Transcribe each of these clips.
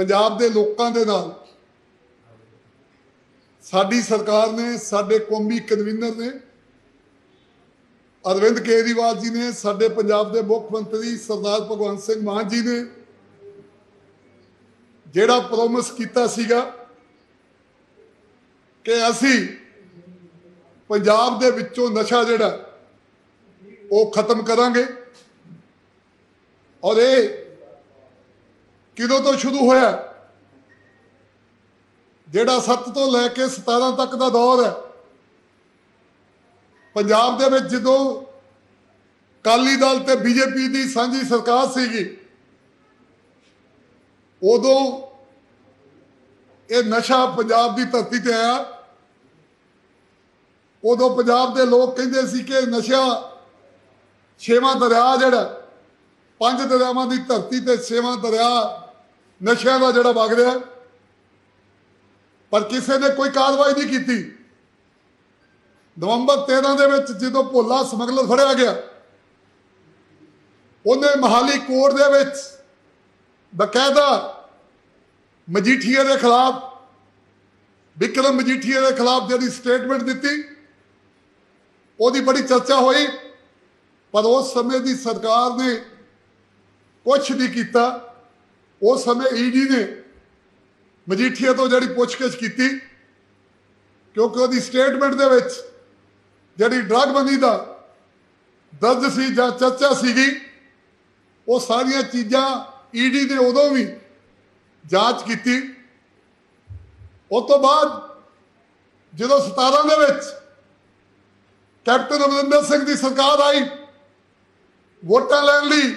ਪੰਜਾਬ ਦੇ ਲੋਕਾਂ ਦੇ ਨਾਲ ਸਾਡੀ ਸਰਕਾਰ ਨੇ, ਸਾਡੇ ਕੌਮੀ ਕਨਵੀਨਰ ਨੇ, ਅਰਵਿੰਦ ਕੇਜਰੀਵਾਲ ਜੀ ਨੇ, ਸਾਡੇ ਪੰਜਾਬ ਦੇ ਮੁੱਖ ਮੰਤਰੀ ਸਰਦਾਰ ਭਗਵੰਤ ਸਿੰਘ ਮਾਨ ਜੀ ਨੇ ਜਿਹੜਾ ਪ੍ਰੋਮਿਸ ਕੀਤਾ ਸੀਗਾ ਕਿ ਅਸੀਂ ਪੰਜਾਬ ਦੇ ਵਿੱਚੋਂ ਨਸ਼ਾ ਜਿਹੜਾ ਉਹ ਖਤਮ ਕਰਾਂਗੇ ਔਰ ਇਹ ਕਿਦੋਂ ਤੋਂ ਸ਼ੁਰੂ ਹੋਇਆ? ਜਿਹੜਾ 7 ਤੋਂ ਲੈ ਕੇ 17 ਤੱਕ ਦਾ ਦੌਰ ਹੈ। ਪੰਜਾਬ ਦੇ ਵਿੱਚ ਜਦੋਂ ਕਾਲੀ ਦਲ ਤੇ ਬੀਜੇਪੀ ਦੀ ਸਾਂਝੀ ਸਰਕਾਰ ਸੀਗੀ, ਉਦੋਂ ਇਹ ਨਸ਼ਾ ਪੰਜਾਬ ਦੀ ਧਰਤੀ ਤੇ ਆਇਆ। ਉਦੋਂ ਪੰਜਾਬ ਦੇ ਲੋਕ ਕਹਿੰਦੇ ਸੀ ਕਿ ਨਸ਼ਾ ਛੇਵਾਂ ਦਰਿਆ ਜਿਹੜਾ, ਪੰਜ ਦਰਿਆਵਾਂ ਦੀ ਧਰਤੀ ਤੇ ਛੇਵਾਂ ਦਰਿਆ ਨਸ਼ਿਆਂ ਦਾ ਜਿਹੜਾ ਵਗ ਰਿਹਾ ਪਰ ਕਿਸੇ ਨੇ ਕੋਈ ਕਾਰਵਾਈ ਨਹੀਂ ਕੀਤੀ। ਨਵੰਬਰ 13 ਦੇ ਵਿੱਚ ਜਦੋਂ ਭੋਲਾ ਸਮਗਲਰ ਫੜਿਆ ਗਿਆ, ਉਹਨੇ ਮਹਾਲੀ ਕੋਰਟ ਦੇ ਵਿੱਚ ਬਕਾਇਦਾ ਮਜੀਠੀਆ ਦੇ ਖਿਲਾਫ, ਵਿਕਰਮ ਮਜੀਠੀਆ ਦੇ ਖਿਲਾਫ ਜਿਹੜੀ ਸਟੇਟਮੈਂਟ ਦਿੱਤੀ, ਉਹਦੀ ਬੜੀ ਚਰਚਾ ਹੋਈ, ਪਰ ਉਸ ਸਮੇਂ ਦੀ ਸਰਕਾਰ ਨੇ ਕੁਛ ਨਹੀਂ ਕੀਤਾ। ਉਸ ਸਮੇਂ ਈਡੀ ਨੇ ਮਜੀਠੀਆ ਤੋਂ ਜਿਹੜੀ ਪੁੱਛਗਿੱਛ ਕੀਤੀ, ਕਿਉਂਕਿ ਉਹਦੀ ਸਟੇਟਮੈਂਟ ਦੇ ਵਿੱਚ ਜਿਹੜੀ ਡਰਗ ਬੰਦੀ ਦਾ ਦਰਜ ਸੀ ਜਾਂ ਚਰਚਾ ਸੀਗੀ, ਉਹ ਸਾਰੀਆਂ ਚੀਜ਼ਾਂ ਈਡੀ ਨੇ ਉਦੋਂ ਵੀ ਜਾਂਚ ਕੀਤੀ। ਉਸ ਤੋਂ ਬਾਅਦ ਜਦੋਂ 17 ਦੇ ਵਿੱਚ ਕੈਪਟਨ ਅਮਰਿੰਦਰ ਸਿੰਘ ਦੀ ਸਰਕਾਰ ਆਈ, ਵੋਟਾਂ ਲੈਣ ਲਈ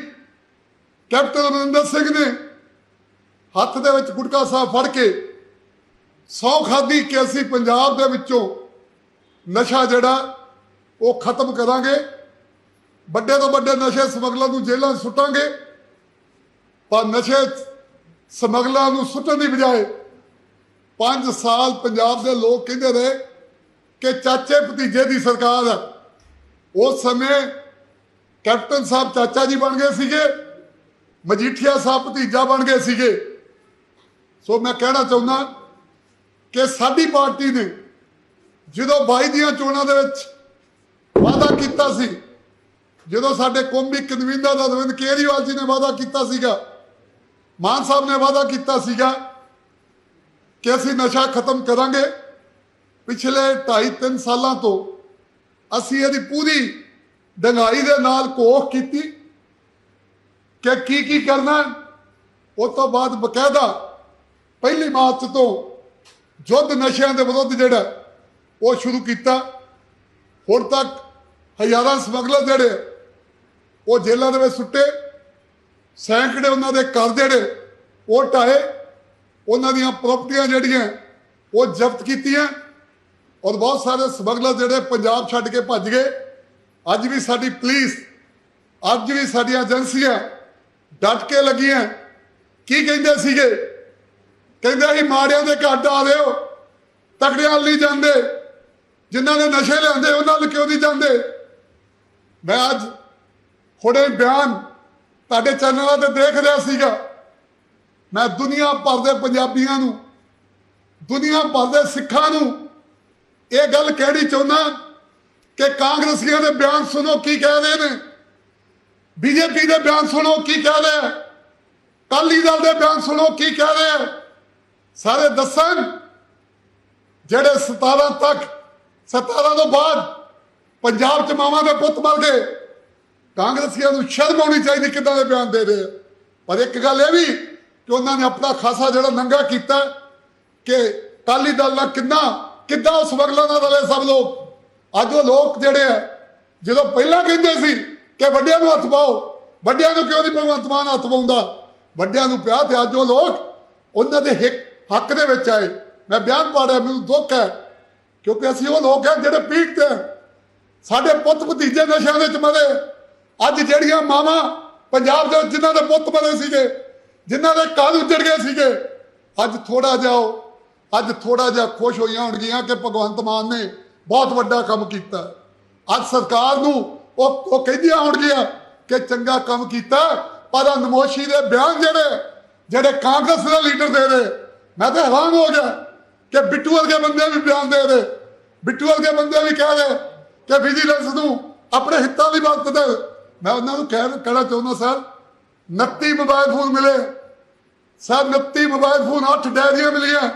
ਕੈਪਟਨ ਅਮਰਿੰਦਰ ਸਿੰਘ ਨੇ ਹੱਥ ਦੇ ਵਿੱਚ ਗੁਟਕਾ ਸਾਹਿਬ ਫੜ ਕੇ ਸੌ ਖਾਦੀ ਕਿ ਅਸੀਂ ਪੰਜਾਬ ਦੇ ਵਿੱਚੋਂ ਨਸ਼ਾ ਜਿਹੜਾ, ਉਹ ਖਤਮ ਕਰਾਂਗੇ। ਵੱਡੇ ਤੋਂ ਵੱਡੇ ਨਸ਼ੇ ਸਮਗਲਰਾਂ ਨੂੰ ਜੇਲ੍ਹਾਂ 'ਚ ਸੁੱਟਾਂਗੇ। ਪਰ ਨਸ਼ੇ ਸਮਗਲਰਾਂ ਨੂੰ ਸੁੱਟਣ ਦੀ ਬਜਾਏ 5 ਸਾਲ ਪੰਜਾਬ ਦੇ ਲੋਕ ਕਹਿੰਦੇ ਰਹੇ ਕਿ ਚਾਚੇ ਭਤੀਜੇ ਦੀ ਸਰਕਾਰ ਹੈ। ਉਸ ਸਮੇਂ ਕੈਪਟਨ ਸਾਹਿਬ ਚਾਚਾ ਜੀ ਬਣ ਗਏ ਸੀਗੇ, ਮਜੀਠੀਆ ਸਾਹਿਬ ਭਤੀਜਾ ਬਣ ਗਏ ਸੀਗੇ। ਸੋ ਮੈਂ ਕਹਿਣਾ ਚਾਹੁੰਦਾ ਕਿ ਸਾਡੀ ਪਾਰਟੀ ਨੇ ਜਦੋਂ 22 ਦੀਆਂ ਚੋਣਾਂ ਦੇ ਵਿੱਚ ਵਾਅਦਾ ਕੀਤਾ ਸੀ, ਜਦੋਂ ਸਾਡੇ ਕੌਮੀ ਕਨਵੀਨਰ ਅਰਵਿੰਦ ਕੇਜਰੀਵਾਲ ਜੀ ਨੇ ਵਾਅਦਾ ਕੀਤਾ ਸੀਗਾ, ਮਾਨ ਸਾਹਿਬ ਨੇ ਵਾਅਦਾ ਕੀਤਾ ਸੀਗਾ ਕਿ ਅਸੀਂ ਨਸ਼ਾ ਖਤਮ ਕਰਾਂਗੇ ਪਿਛਲੇ 2.5 3 ਸਾਲਾਂ ਤੋਂ ਅਸੀਂ ਇਹਦੀ ਪੂਰੀ ਡੰਗਾਈ ਦੇ ਨਾਲ ਕੋਖ ਕੀਤੀ ਕਿ ਕੀ ਕੀ ਕਰਨਾ ਹੈ। ਉਸ ਤੋਂ ਬਾਅਦ ਬਕਾਇਦਾ ਪਹਿਲੀ ਮਾਰਚ ਤੋਂ ਯੁੱਧ ਨਸ਼ਿਆਂ ਦੇ ਵਿਰੁੱਧ ਜਿਹੜਾ ਉਹ ਸ਼ੁਰੂ ਕੀਤਾ। ਹੁਣ ਤੱਕ ਹਜ਼ਾਰਾਂ ਸਮਗਲਰ ਜਿਹੜੇ ਉਹ ਜੇਲ੍ਹਾਂ ਦੇ ਵਿੱਚ ਸੁੱਟੇ। ਸੈਂਕੜੇ ਉਹਨਾਂ ਦੇ ਘਰ ਜਿਹੜੇ ਉਹ ਢਾਏ ਉਹਨਾਂ ਦੀਆਂ ਪ੍ਰਾਪਰਟੀਆਂ ਜਿਹੜੀਆਂ ਉਹ ਜ਼ਬਤ ਕੀਤੀਆਂ। ਔਰ ਬਹੁਤ ਸਾਰੇ ਸਮਗਲਰ ਜਿਹੜੇ ਪੰਜਾਬ ਛੱਡ ਕੇ ਭੱਜ ਗਏ। ਅੱਜ ਵੀ ਸਾਡੀ ਪੁਲਿਸ, ਅੱਜ ਵੀ ਸਾਡੀਆਂ ਏਜੰਸੀਆਂ ਡਟ ਕੇ ਲੱਗੀਆਂ। ਕੀ ਕਹਿੰਦੇ ਸੀਗੇ? ਕਹਿੰਦੇ ਅਸੀਂ ਮਾੜਿਆਂ ਦੇ ਘਰ ਡਾ ਦਿਓ ਤਕੜਿਆਂ ਵੱਲ ਨਹੀਂ ਜਾਂਦੇ। ਜਿਨ੍ਹਾਂ ਨੇ ਨਸ਼ੇ ਲਿਆਂਦੇ ਉਹਨਾਂ ਲਈ ਕਿਉਂ ਨਹੀਂ ਜਾਂਦੇ? ਮੈਂ ਅੱਜ ਹੁਣੇ ਬਿਆਨ ਤੁਹਾਡੇ ਚੈਨਲਾਂ ਤੇ ਦੇਖ ਰਿਹਾ ਸੀਗਾ। ਮੈਂ ਦੁਨੀਆ ਭਰ ਦੇ ਪੰਜਾਬੀਆਂ ਨੂੰ, ਦੁਨੀਆ ਭਰ ਦੇ ਸਿੱਖਾਂ ਨੂੰ ਇਹ ਗੱਲ ਕਹਿਣੀ ਚਾਹੁੰਦਾ ਕਿ ਕਾਂਗਰਸੀਆਂ ਦੇ ਬਿਆਨ ਸੁਣੋ ਕੀ ਕਹਿ ਰਹੇ ਨੇ। ਬੀਜੇਪੀ ਦੇ ਬਿਆਨ ਸੁਣੋ ਕੀ ਕਹਿ ਰਹੇ ਅਕਾਲੀ ਦਲ ਦੇ ਬਿਆਨ ਸੁਣੋ ਕੀ ਕਹਿ ਰਹੇ ਸਾਰੇ ਦੱਸਣ ਜਿਹੜੇ 17 ਤੱਕ 17 ਤੋਂ ਬਾਅਦ ਪੰਜਾਬ ਚ ਮਾਵਾਂ ਦੇ ਪੁੱਤ ਮਰ ਗਏ। ਕਾਂਗਰਸੀਆਂ ਨੂੰ ਸ਼ਰਮ ਆਉਣੀ ਚਾਹੀਦੀ ਕਿੱਦਾਂ ਦੇ ਬਿਆਨ ਦੇ ਰਹੇ ਆ। ਪਰ ਇੱਕ ਗੱਲ ਇਹ ਵੀ ਕਿ ਉਹਨਾਂ ਨੇ ਆਪਣਾ ਖਾਸਾ ਜਿਹੜਾ ਨੰਗਾ ਕੀਤਾ ਕਿ ਕਾਲੀ ਦਲ ਨਾਲ ਕਿੰਨਾ, ਕਿੱਦਾਂ ਉਸ ਵਗਲਾਂ ਨਾਲ ਰਲੇ ਸਭ ਲੋਕ। ਅੱਜ ਉਹ ਲੋਕ ਜਿਹੜੇ ਆ, ਜਦੋਂ ਪਹਿਲਾਂ ਕਹਿੰਦੇ ਸੀ ਕਿ ਵੱਡਿਆਂ ਨੂੰ ਹੱਥ ਪਾਓ, ਵੱਡਿਆਂ ਨੂੰ ਕਿਉਂ ਨਹੀਂ ਭਗਵੰਤ ਮਾਨ ਹੱਥ ਪਾਉਂਦਾ? ਵੱਡਿਆਂ ਨੂੰ ਪਿਆ ਤੇ ਅੱਜ ਉਹ ਲੋਕ, ਉਹਨਾਂ ਦੇ ਹਿੱਕ ਹੱਕ ਦੇ ਵਿੱਚ ਆਏ। ਮੈਂ ਬਿਆਨ ਪਾੜਿਆ, ਮੈਨੂੰ ਦੁੱਖ ਹੈ, ਕਿਉਂਕਿ ਅਸੀਂ ਉਹ ਲੋਕ ਹਾਂ ਜਿਹੜੇ ਪੀੜ ਤੇ ਸਾਡੇ ਪੁੱਤ ਭਤੀਜੇ ਨਸ਼ਿਆਂ ਵਿੱਚ ਮਰੇ। ਅੱਜ ਜਿਹੜੀਆਂ ਮਾਵਾਂ ਪੰਜਾਬ ਦੇ ਵਿੱਚ ਜਿਨ੍ਹਾਂ ਦੇ ਪੁੱਤ ਮਰੇ ਸੀਗੇ, ਜਿਨ੍ਹਾਂ ਦੇ ਘਰ ਉੱਜੜ ਗਏ ਸੀਗੇ, ਅੱਜ ਥੋੜਾ ਜਿਹਾ ਉਹ- ਅੱਜ ਥੋੜਾ ਜਿਹਾ ਖੁਸ਼ ਹੋਈਆਂ ਹੋਣਗੀਆਂ ਕਿ ਭਗਵੰਤ ਮਾਨ ਨੇ ਬਹੁਤ ਵੱਡਾ ਕੰਮ ਕੀਤਾ। ਅੱਜ ਸਰਕਾਰ ਨੂੰ ਉਹ ਉਹ ਕਹਿੰਦੀਆਂ ਹੋਣਗੀਆਂ ਕਿ ਚੰਗਾ ਕੰਮ ਕੀਤਾ, ਪਰ ਆ ਨਮੋਸ਼ੀ ਦੇ ਬਿਆਨ ਜਿਹੜੇ ਜਿਹੜੇ ਕਾਂਗਰਸ ਦੇ ਲੀਡਰ ਦੇ ਰਹੇ ਮੈਂ ਤਾਂ ਹੈਰਾਨ ਹੋ ਗਿਆ ਕਿ ਬਿੱਟੂ ਵਰਗੇ ਬੰਦੇ ਵੀ ਬਿਆਨ ਦੇ ਰਹੇ ਬਿੱਟੂ ਵਰਗੇ ਬੰਦੇ ਵੀ ਕਹਿ ਰਹੇ ਕਿ ਵਿਜੀਲੈਂਸ ਨੂੰ ਆਪਣੇ ਹਿੱਤਾਂ ਦੀ ਬਾਤ ਦੇ ਮੈਂ ਉਹਨਾਂ ਨੂੰ ਕਹਿ ਕਹਿਣਾ ਚਾਹੁੰਦਾ, ਸਰ 29 ਮੋਬਾਈਲ ਫੋਨ ਮਿਲੇ। ਸਰ 29 ਮੋਬਾਈਲ ਫੋਨ 8 ਡੈਰੀਆਂ ਮਿਲੀਆਂ।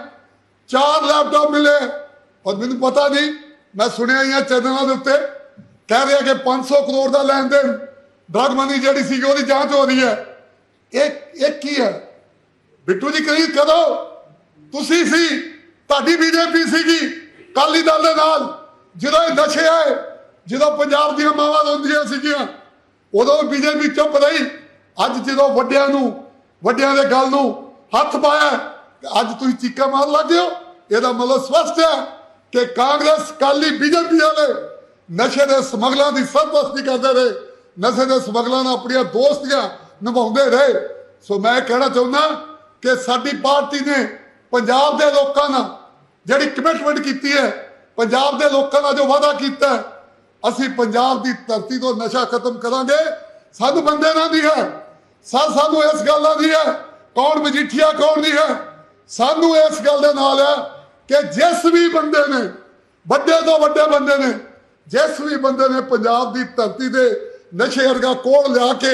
ਚਾਰ ਲੈਪਟਾਪ ਮਿਲੇ। ਔਰ ਮੈਨੂੰ ਪਤਾ ਨਹੀਂ, ਮੈਂ ਸੁਣਿਆ ਹੀ ਆ ਚੈਨਲਾਂ ਦੇ ਉੱਤੇ, ਕਹਿ ਰਿਹਾ ਕਿ 500 ਕਰੋੜ ਦਾ ਲੈਣ ਦੇਣ ਡਰਗ ਮਨੀ ਜਿਹੜੀ ਸੀ ਉਹਦੀ ਜਾਂਚ ਹੋ ਰਹੀ ਹੈ। ਇਹ ਇਹ ਕੀ ਹੈ? ਬਿੱਟੂ ਜੀ ਕਰੀ ਕਦੋਂ? ਤੁਸੀਂ ਸੀ, ਤੁਹਾਡੀ ਬੀਜੇਪੀ ਸੀਗੀ ਕਾਲੀ ਦਲ ਦੇ ਨਾਲ। ਜਦੋਂ ਇਹ ਨਸ਼ੇ ਆਏ, ਜਦੋਂ ਪੰਜਾਬ ਦੀਆਂ ਮਾਵਾਂ ਰੋਂਦੀਆਂ ਸੀਗੀਆਂ, ਉਦੋਂ ਬੀਜੇਪੀ ਚੁੱਪ ਰਹੀ। ਅੱਜ ਜਦੋਂ ਵੱਡਿਆਂ ਨੂੰ, ਵੱਡਿਆਂ ਦੇ ਗੱਲ ਨੂੰ ਹੱਥ ਪਾਇਆ ਅੱਜ ਤੁਸੀਂ ਚੀਕਾਂ ਮਾਰਨ ਲੱਗੇ ਹੋ। ਇਹਦਾ ਮਤਲਬ ਸਪਸ਼ਟ ਹੈ ਕਿ ਕਾਂਗਰਸ ਕਾਲੀ ਬੀਜੇਪੀ ਵਾਲੇ ਨਸ਼ੇ ਦੇ ਸਮਗਲਾਂ ਦੀ ਸਰਪ੍ਰਸਤੀ ਕਰਦੇ ਰਹੇ। ਨਸ਼ੇ ਦੇ ਸਮਗਲਾਂ ਨਾਲ ਆਪਣੀਆਂ ਦੋਸਤੀਆਂ ਨਿਭਾਉਂਦੇ ਰਹੇ। ਸੋ ਮੈਂ ਕਹਿਣਾ ਚਾਹੁੰਦਾ ਕਿ ਸਾਡੀ ਪਾਰਟੀ ਨੇ ਪੰਜਾਬ ਦੇ ਲੋਕਾਂ ਨਾਲ ਜਿਹੜੀ ਕਮਿਟਮੈਂਟ ਕੀਤੀ ਹੈ, ਪੰਜਾਬ ਦੇ ਲੋਕਾਂ ਨਾਲ ਜੋ ਵਾਅਦਾ ਕੀਤਾ ਅਸੀਂ ਪੰਜਾਬ ਦੀ ਧਰਤੀ ਤੋਂ ਨਸ਼ਾ ਖਤਮ ਕਰਾਂਗੇ। ਸਾਨੂੰ ਬੰਦੇ ਨਾਲ ਦੀ ਹੈ। ਸਾ ਸਾਨੂੰ ਇਸ ਗੱਲ ਦੀ ਹੈ। ਕੌਣ ਮਜੀਠੀਆ, ਕੌਣ ਦੀ ਹੈ। ਸਾਨੂੰ ਇਸ ਗੱਲ ਦੇ ਨਾਲ ਹੈ ਕਿ ਜਿਸ ਵੀ ਬੰਦੇ ਨੇ, ਵੱਡੇ ਤੋਂ ਵੱਡੇ ਬੰਦੇ ਨੇ, ਜਿਸ ਵੀ ਬੰਦੇ ਨੇ ਪੰਜਾਬ ਦੀ ਧਰਤੀ ਦੇ ਨਸ਼ੇ ਵਰਗਾ ਕੋੜ ਲਿਆ ਕੇ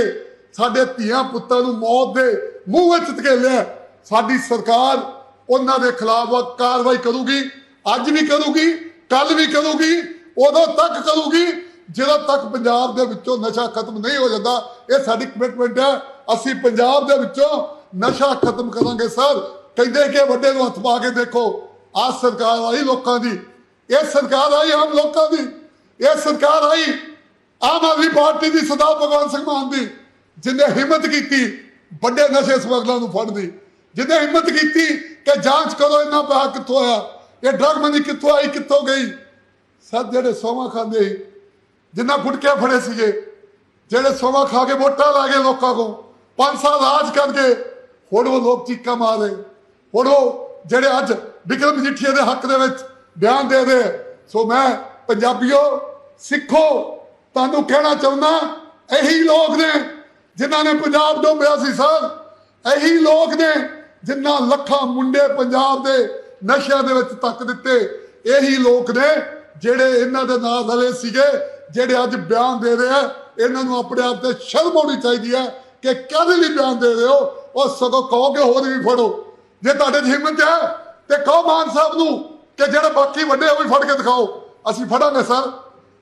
ਸਾਡੇ ਧੀਆਂ ਪੁੱਤਾਂ ਨੂੰ ਮੌਤ ਦੇ ਮੂੰਹ ਵਿੱਚ ਧਕੇਲਿਆ, ਸਾਡੀ ਸਰਕਾਰ ਉਹਨਾਂ ਦੇ ਖਿਲਾਫ ਕਾਰਵਾਈ ਕਰੂਗੀ, ਅੱਜ ਵੀ ਕਰੂਗੀ ਕੱਲ ਵੀ ਕਰੂਗੀ, ਉਦੋਂ ਤੱਕ ਕਰੂਗੀ। ਜਦੋਂ ਤੱਕ ਪੰਜਾਬ ਦੇ ਵਿੱਚੋਂ ਨਸ਼ਾ ਖਤਮ ਨਹੀਂ ਹੋ ਜਾਂਦਾ, ਇਹ ਸਾਡੀ ਕਮਿਟਮੈਂਟ ਹੈ। ਅਸੀਂ ਪੰਜਾਬ ਦੇ ਵਿੱਚੋਂ ਨਸ਼ਾ ਖਤਮ ਕਰਾਂਗੇ, ਸਰ। ਕਹਿੰਦੇ ਕਿ ਵੱਡੇ ਨੂੰ ਹੱਥ ਪਾ ਕੇ ਦੇਖੋ, ਆਹ ਸਰਕਾਰ ਆਈ ਲੋਕਾਂ ਦੀ, ਇਹ ਸਰਕਾਰ ਆਈ ਆਮ ਲੋਕਾਂ ਦੀ, ਇਹ ਸਰਕਾਰ ਆਈ ਆਮ ਆਦਮੀ ਪਾਰਟੀ ਦੀ, ਸਰਦਾਰ ਭਗਵੰਤ ਸਿੰਘ ਮਾਨ ਦੀ, ਜਿਨੇ ਹਿੰਮਤ ਕੀਤੀ ਵੱਡੇ ਨਸ਼ੇ ਸਮਗਲਰਾਂ ਨੂੰ ਫੜਨ ਦੀ, ਜਿਨੇ ਹਿੰਮਤ ਕੀਤੀ ਕਿ ਜਾਂਚ ਕਰੋ ਇਹਨਾਂ ਪੈਸਾ ਕਿੱਥੋਂ ਆਇਆ, ਇਹ ਡਰਗ ਮਨੀ ਕਿੱਥੋਂ ਆਈ, ਕਿੱਥੋਂ ਗਈ। ਸਰ ਜਿਹੜੇ ਸੋਮਾ ਖਾਂਦੇ ਜਿੰਨਾ ਗੁਟਕੇ ਫੜੇ ਸੀਗੇ, ਜਿਹੜੇ ਸੋਮਾ ਖਾ ਕੇ ਵੋਟਾਂ ਲਾ ਗਏ ਲੋਕਾਂ ਕੋ ਪੰਜ ਸਾਲ ਰਾਜ ਕਰਕੇ, ਹੁਣ ਉਹ ਲੋਕ ਚੀਕਾਂ ਮਾਰ ਰਹੇ। ਹੁਣ ਉਹ ਜਿਹੜੇ ਅੱਜ ਵਿਕਰਮ ਮਜੀਠੀਆ ਦੇ ਹੱਕ ਦੇ ਵਿੱਚ ਬਿਆਨ ਦੇ ਰਹੇ ਸੋ ਮੈਂ ਪੰਜਾਬੀਓ, ਸਿੱਖੋ, ਤੁਹਾਨੂੰ ਕਹਿਣਾ ਚਾਹੁੰਦਾ, ਇਹੀ ਲੋਕ ਨੇ ਜਿਨ੍ਹਾਂ ਨੇ ਪੰਜਾਬ ਡੋਬਿਆ ਸੀ ਸਰ, ਇਹੀ ਲੋਕ ਨੇ ਜਿੰਨਾ ਲੱਖਾਂ ਮੁੰਡੇ ਪੰਜਾਬ ਦੇ ਨਸ਼ਿਆਂ ਦੇ ਵਿੱਚ ਤੱਕ ਦਿੱਤੇ, ਇਹੀ ਲੋਕ ਨੇ ਜਿਹੜੇ ਇਹਨਾਂ ਦੇ ਨਾਲ ਰਲੇ ਸੀਗੇ, ਜਿਹੜੇ ਅੱਜ ਬਿਆਨ ਦੇ ਰਹੇ ਆ। ਇਹਨਾਂ ਨੂੰ ਆਪਣੇ ਆਪ ਤੇ ਸ਼ਰਮ ਆਉਣੀ ਚਾਹੀਦੀ ਹੈ ਕਿ ਕਾਹਦੇ ਲਈ ਬਿਆਨ ਦੇ ਰਹੇ ਹੋ? ਉਹ ਸਗੋਂ ਕਹੋ ਹੋਰ ਵੀ ਫੜੋ। ਜੇ ਤੁਹਾਡੇ 'ਚ ਹਿੰਮਤ ਹੈ, ਤੇ ਕਹੋ ਮਾਨ ਸਾਹਿਬ ਨੂੰ ਕਿ ਜਿਹੜੇ ਬਾਕੀ ਵੱਡੇ ਉਹ ਵੀ ਫੜ ਕੇ ਦਿਖਾਓ। ਅਸੀਂ ਫੜਾਂਗੇ, ਸਰ।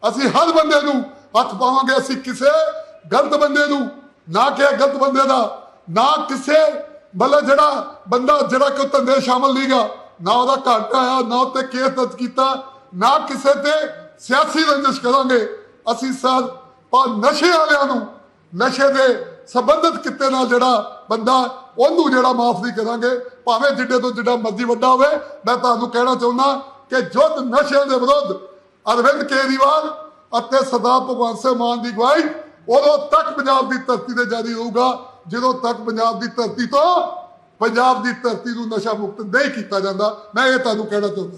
ਅਸੀਂ ਹਰ ਬੰਦੇ ਨੂੰ ਹੱਥ ਪਾਵਾਂਗੇ। ਅਸੀਂ ਕਿਸੇ ਗਲਤ ਬੰਦੇ ਨੂੰ, ਨਾ ਕਿ ਗਲਤ ਬੰਦੇ ਦਾ, ਨਾ ਕਿਸੇ ਮਤਲਬ ਜਿਹੜਾ ਬੰਦਾ, ਜਿਹੜਾ ਕਿ ਧੰਦੇ ਸ਼ਾਮਲ ਨਹੀਂਗਾ ਨਾ ਉਹਦਾ ਘਾਟਾ ਆਇਆ, ਨਾ ਉੱਤੇ ਕੇਸ ਦਰਜ ਕੀਤਾ, ਨਾ ਕਿਸੇ ਤੇ ਸਿਆਸੀ ਰੰਜਿਸ਼ ਕਰਾਂਗੇ। ਅਸੀਂ ਸਰ, ਪਰ ਨਸ਼ੇ ਵਾਲਿਆਂ ਨੂੰ ਨਸ਼ੇ ਦੇ ਸੰਬੰਧਿਤ ਕਿੱਤੇ ਨਾਲ ਜਿਹੜਾ ਬੰਦਾ, ਉਹਨੂੰ ਜਿਹੜਾ ਮਾਫ ਨਹੀਂ ਕਰਾਂਗੇ। ਭਾਵੇਂ ਜਿੱਡੇ ਤੋਂ ਜਿੱਡਾ ਮਰਜ਼ੀ ਵੱਡਾ ਹੋਵੇ, ਮੈਂ ਤੁਹਾਨੂੰ ਕਹਿਣਾ ਚਾਹੁੰਦਾ ਕਿ ਜੁੱਧ ਨਸ਼ਿਆਂ ਦੇ ਵਿਰੁੱਧ ਅਰਵਿੰਦ ਕੇਜਰੀਵਾਲ ਅਤੇ ਸਰਦਾਰ ਭਗਵੰਤ ਸਿੰਘ ਮਾਨ ਦੀ ਅਗਵਾਈ ਉਦੋਂ ਤੱਕ ਪੰਜਾਬ ਦੀ ਧਰਤੀ ਤੇ ਜਾਰੀ ਰਹੂਗਾ। ਜਦੋਂ ਤੱਕ ਪੰਜਾਬ ਦੀ ਧਰਤੀ ਤੋਂ ਪੰਜਾਬ ਦੀ ਧਰਤੀ ਨੂੰ ਨਸ਼ਾ ਮੁਕਤ ਨਹੀਂ ਕੀਤਾ ਜਾਂਦਾ, ਮੈਂ ਇਹ ਤੁਹਾਨੂੰ ਕਹਿਣਾ ਚਾਹੁੰਦਾ।